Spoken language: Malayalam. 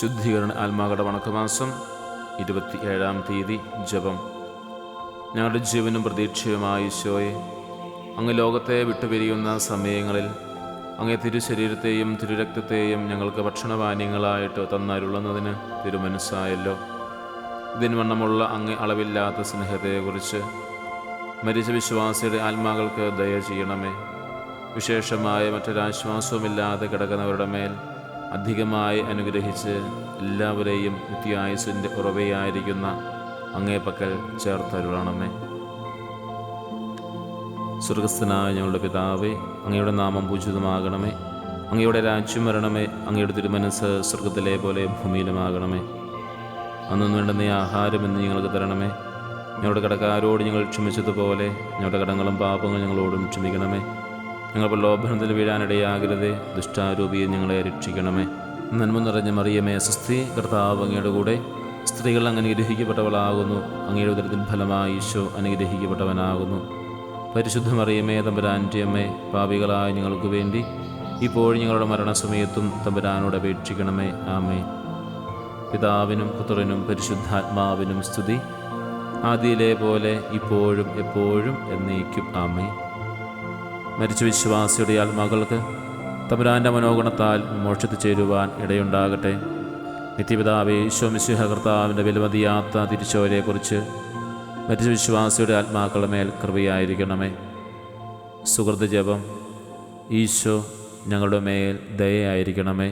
ശുദ്ധീകരണ ആത്മാകട വണക്കമാസം ഇരുപത്തി തീയതി ജപം. ഞങ്ങളുടെ ജീവനും പ്രതീക്ഷയുമായ ഈശോയെ അങ്ങ് ലോകത്തെ വിട്ടുപിരിയുന്ന സമയങ്ങളിൽ അങ്ങേ തിരുശരീരത്തെയും തിരുരക്തത്തെയും ഞങ്ങൾക്ക് ഭക്ഷണപാനീയങ്ങളായിട്ട് തന്നരുളുന്നതിന് തിരുമനസ്സായല്ലോ. ഇതിന് വണ്ണമുള്ള അങ്ങ് അളവില്ലാത്ത സ്നേഹത്തെക്കുറിച്ച് മരിച്ച വിശ്വാസിയുടെ ആത്മാകൾക്ക് ദയ ചെയ്യണമേ. വിശേഷമായ മറ്റൊരാശ്വാസവുമില്ലാതെ കിടക്കുന്നവരുടെ മേൽ അധികമായി അനുഗ്രഹിച്ച് എല്ലാവരെയും നിത്യായുസിന്റെ ഉറവയായിരിക്കുന്ന അങ്ങേ പക്കൽ ചേർത്തരുളണമേ. സ്വർഗസ്ഥനായ ഞങ്ങളുടെ പിതാവേ അങ്ങയുടെ നാമം പൂജിതമാകണമേ. അങ്ങയുടെ രാജ്യം വരണമേ. അങ്ങയുടെ തിരുമനസ് സ്വർഗത്തിലെ പോലെ ഭൂമിയിലുമാകണമേ. അന്നും നീ ആഹാരം എന്ന് ഞങ്ങൾക്ക് തരണമേ. ഞങ്ങളുടെ കടക്കാരോട് ഞങ്ങൾ ക്ഷമിച്ചതുപോലെ ഞങ്ങളുടെ കടങ്ങളും പാപങ്ങളും ഞങ്ങളോടും ക്ഷമിക്കണമേ. ഞങ്ങൾ പ്രലോഭനത്തിൽ വീഴാനിടയാകരുതേ. ദുഷ്ടാരൂപിയെ ഞങ്ങളെ രക്ഷിക്കണമേ. നന്മ നിറഞ്ഞ മറിയമേ സ്വസ്തി കർത്താവ് അങ്ങയുടെ കൂടെ. സ്ത്രീകൾ അങ്ങ് അനുഗ്രഹിക്കപ്പെട്ടവളാകുന്നു. അങ്ങയുടെ ഉദരത്തിൻ ഫലമായി ഈശോ അനുഗ്രഹിക്കപ്പെട്ടവനാകുന്നു. പരിശുദ്ധ മറിയമേ തമ്പുരാന്റെ അമ്മേ പാപികളായ ഞങ്ങൾക്ക് വേണ്ടി ഇപ്പോഴും ഞങ്ങളുടെ മരണസമയത്തും തമ്പുരാനോട് അപേക്ഷിക്കണമേ. ആമേ പിതാവിനും പുത്രനും പരിശുദ്ധാത്മാവിനും സ്തുതി. ആദിയിലെ പോലെ ഇപ്പോഴും എപ്പോഴും എന്നേക്കും. ആമേ മരിച്ച വിശ്വാസിയുടെ ആത്മാക്കൾക്ക് തമ്പുരാന്റെ മനോഗുണത്താൽ മോക്ഷത്തിൽ ചേരുവാൻ ഇടയുണ്ടാകട്ടെ. നിത്യപിതാവേ ഈശോമിശിഹ കർത്താവിന്റെ വിലമതിയാത്ത തിരിച്ചോരെക്കുറിച്ച് മരിച്ച വിശ്വാസിയുടെ ആത്മാക്കളുടെ മേൽ കൃപയായിരിക്കണമേ. സുഹൃത്ത് ജപം ഈശോ ഞങ്ങളുടെ മേൽ ദയയായിരിക്കണമേ